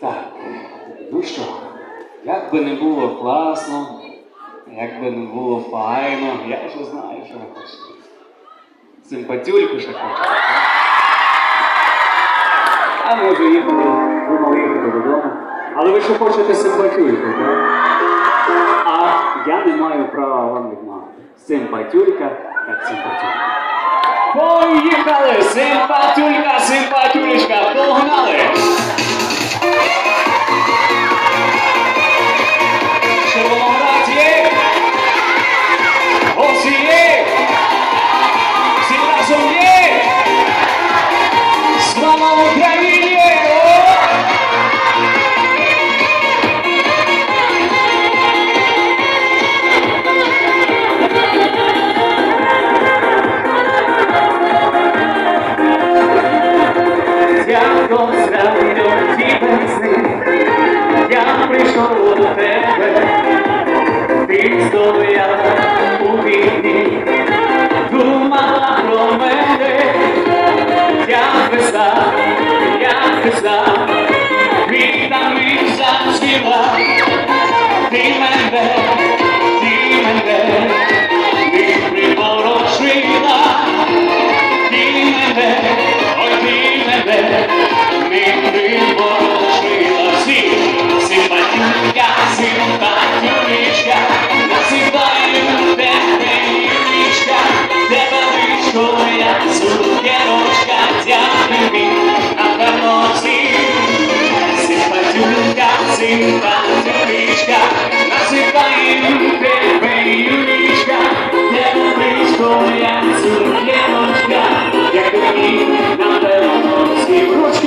Так, ну що, як би не було класно, як би не було файно, я вже знаю, що ви хочете. Симпатюльку ще хочете? А ми вже їхали, думали їхати додому. Але ви ще хочете симпатюльку, так? А я не маю права вам відмовити. Симпатюлька, як симпатюлька. Поїхали! Симпатюлька, симпатюлечка, погнали! Напевно симпатюлька, симпатюлічка, називаю тебе Юлічка, тебе личко я цукерочка, на напевно всі, ручки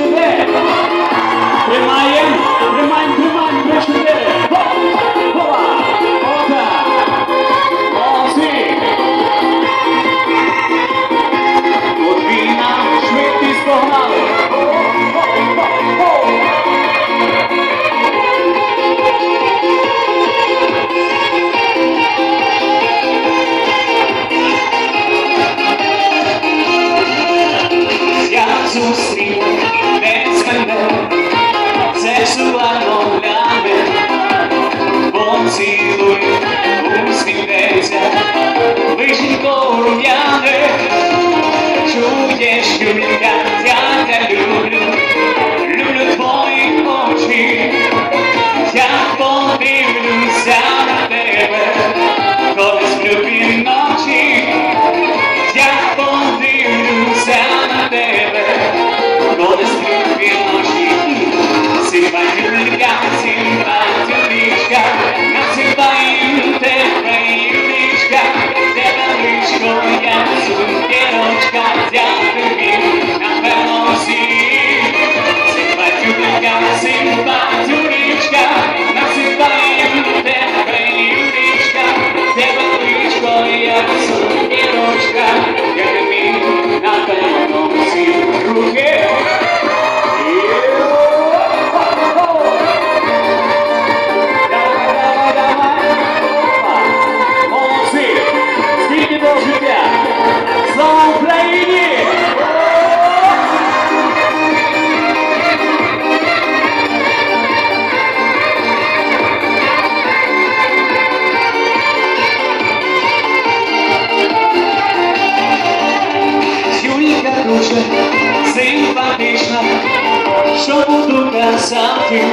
казати,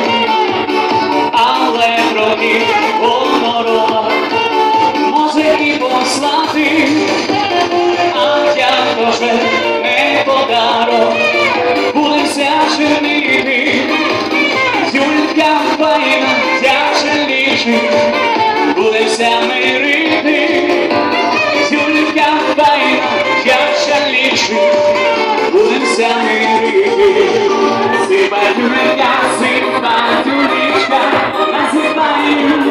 але трохи гонорова музики послати, а я дуже не подарок, будемся женити. Юлька файна, тяжеліший, будемся мирити. Симпатюлька, симпатюлічка, називаю тебе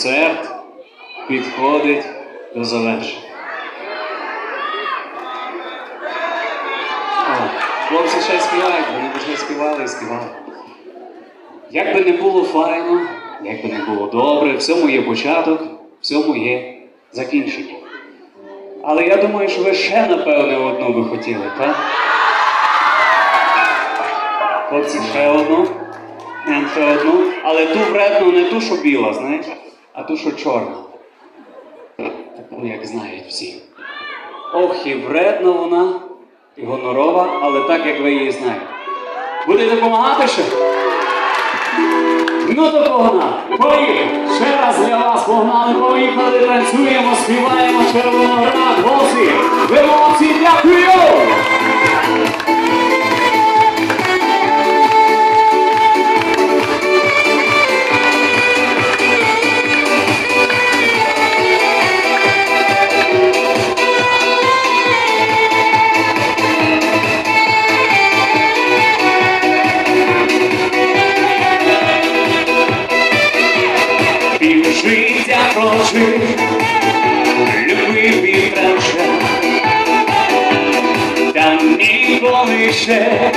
концерт підходить до завершення. Хлопці ще співають, вони ще співали і співали. Як би не було файно, як би не було добре, всьому є початок, всьому є закінчення. Але я думаю, що ви ще, напевне, одну би хотіли, так? Хлопці, ще одну. Ще одну. Але ту вредну не ту, що біла, знаєш, а ту, що чорна. Таку, як знають всі. Ох, і вредна вона, і гонорова, але так, як ви її знаєте. Будете допомагати ще? Ну то погнали! Поїхали! Ще раз для вас погнали, поїхали, танцюємо, співаємо червоноград, голоси! Ви молодці, дякую! Ще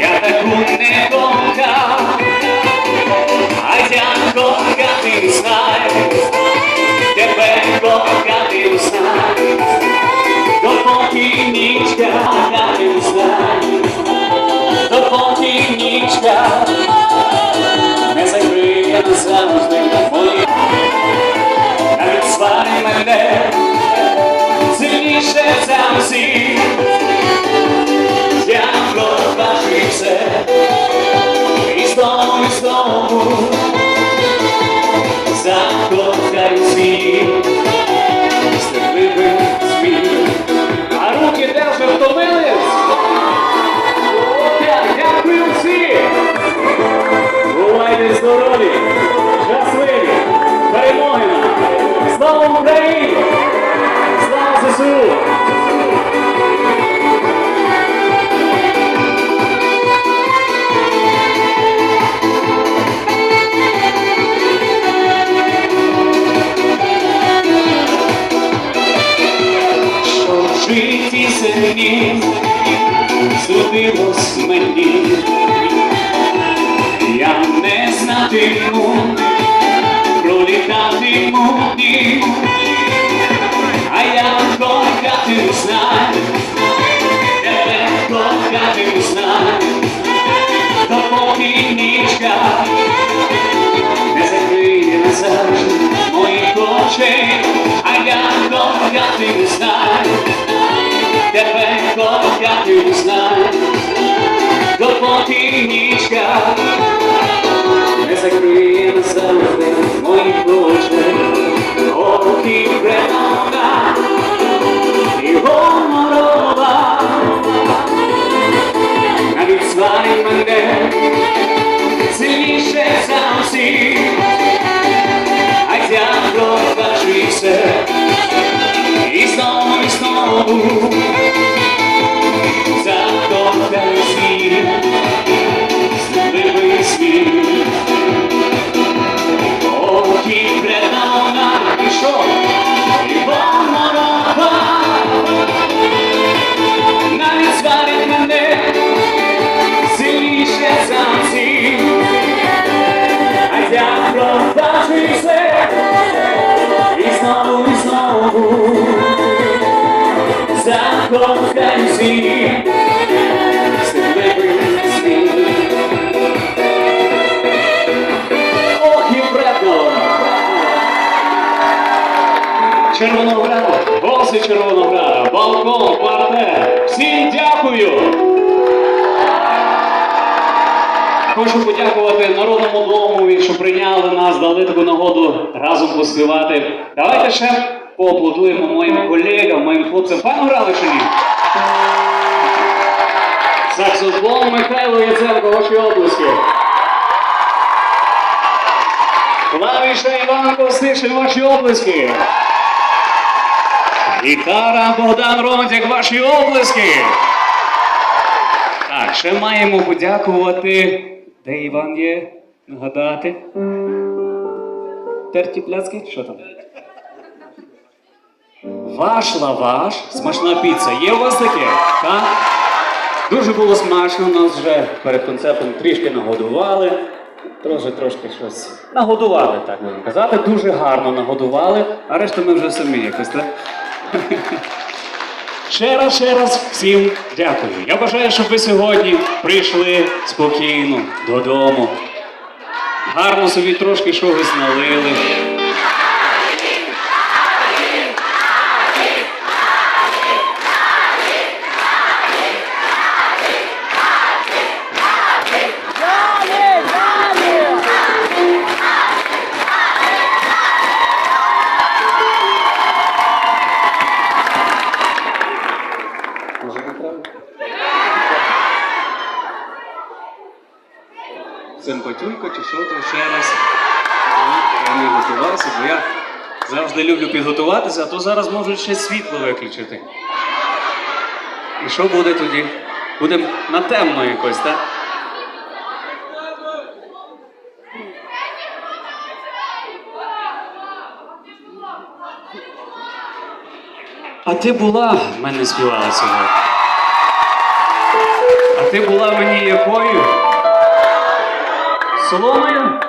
я таку не кохав, а я кохати знаю, тебе кохати знаю, допоки нічка кохати знаю, допоки нічка не закриє назавжди мої. Навіть сварі мене сильніше за Бувайте знаю, допоки нічка не закриє назавжди моїх очей, ох і бремона, і навіть мене сильніше за всіх, а я знову, і знову Всім! Хочу подякувати Народному дому, що прийняли нас, дали таку нагоду разом поспівати. Давайте ще поаплодуємо моїм колегам, моїм хлопцям. Файно грали чи ні? Саксофон Михайло Яценко, ваші обласки. Клавіша Іван Костишин, ваші обласки. Гітара Богдан Романтяк, ваші обласки. Так, ще маємо подякувати. Де Іван є? Нагадати. Терті пляцки? Що там? Ваш лаваш, смачна піца. Є у вас таке? Так? Дуже було смачно, нас вже перед концертом трішки нагодували. Трошки трошки щось нагодували, так можна казати. Дуже гарно нагодували, а решту ми вже самі якось, так? Ще раз, ще раз всім дякую. Я бажаю, щоб ви сьогодні прийшли спокійно додому. Гарно собі трошки щось налили. Симпатюлька чи що то ще раз. Я не готувався, бо я завжди люблю підготуватися, а то зараз можуть ще світло виключити. І що буде тоді? Будемо на темно якось, так? А ти була мене співала сьогодні. А ти була мені якою? Соломою?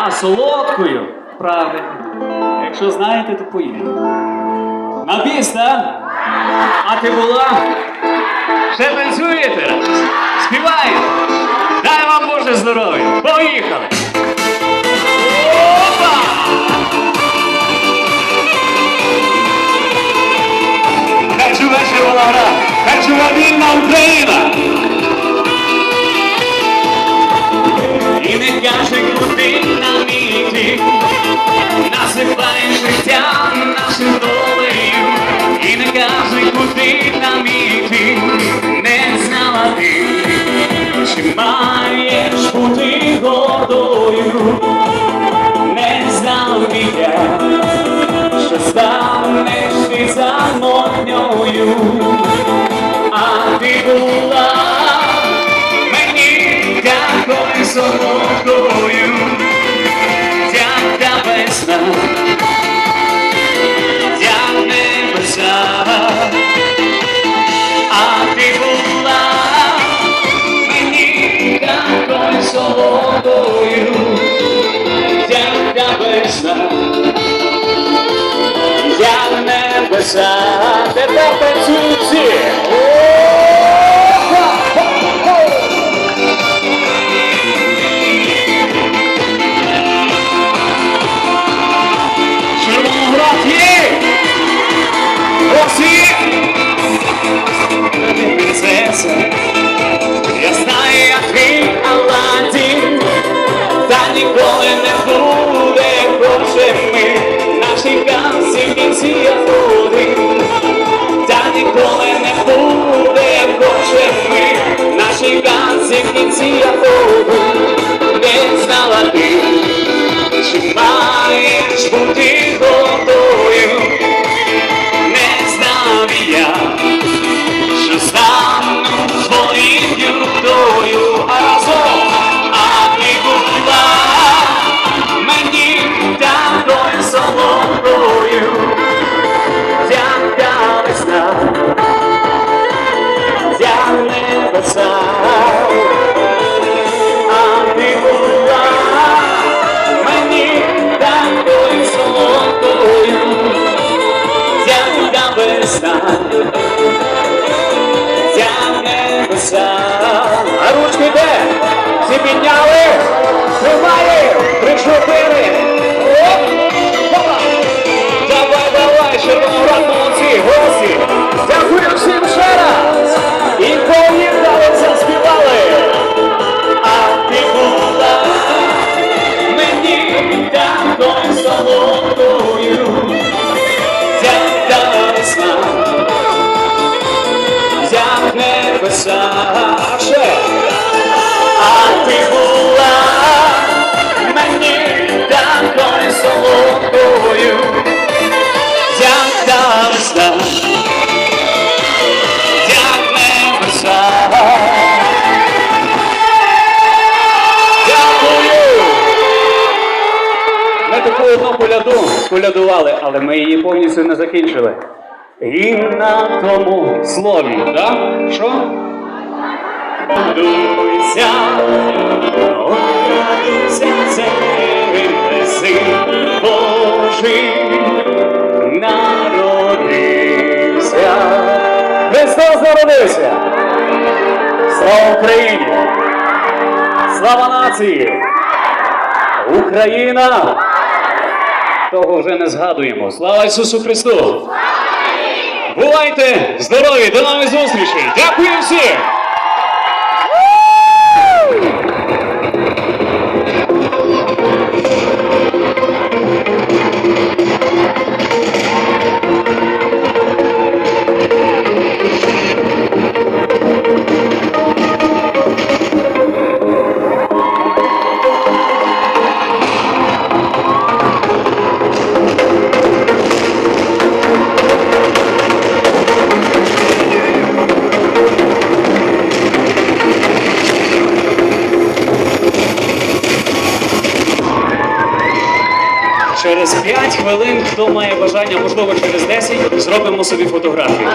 А, солодкою. Правильно. Якщо знаєте, то поїдемо. На біс, так? А ти була? Ще танцюєте? Співаєте? Дай вам Боже здоров'я! Поїхали! Опа! Хай живе Червоноград! Хай вільна Україна! Насипає життя нашим долею. І не каже, куди нам іти, не знала ти, чи маєш бути гордою, не знав і я що станеш ти самотньою, а ти була мені такою солодкою, весна. Я небеса, тепер танцюють в кінці не знала ти, чи маєш бути підняли, тримає, три чотири. Оп! Давай, давай, червоно молодці, голосі. Колядували, але ми її повністю не закінчили. І на тому слові, так? Що? Радуйся, ой, радуйся, це син Божий народився. Христос народився! Слава Україні! Слава нації! Україна! Того вже не згадуємо. Слава Ісусу Христу! Бувайте здорові! До нових зустрічей! Дякую всім! Через хто має бажання, можливо, через 10, зробимо собі фотографію.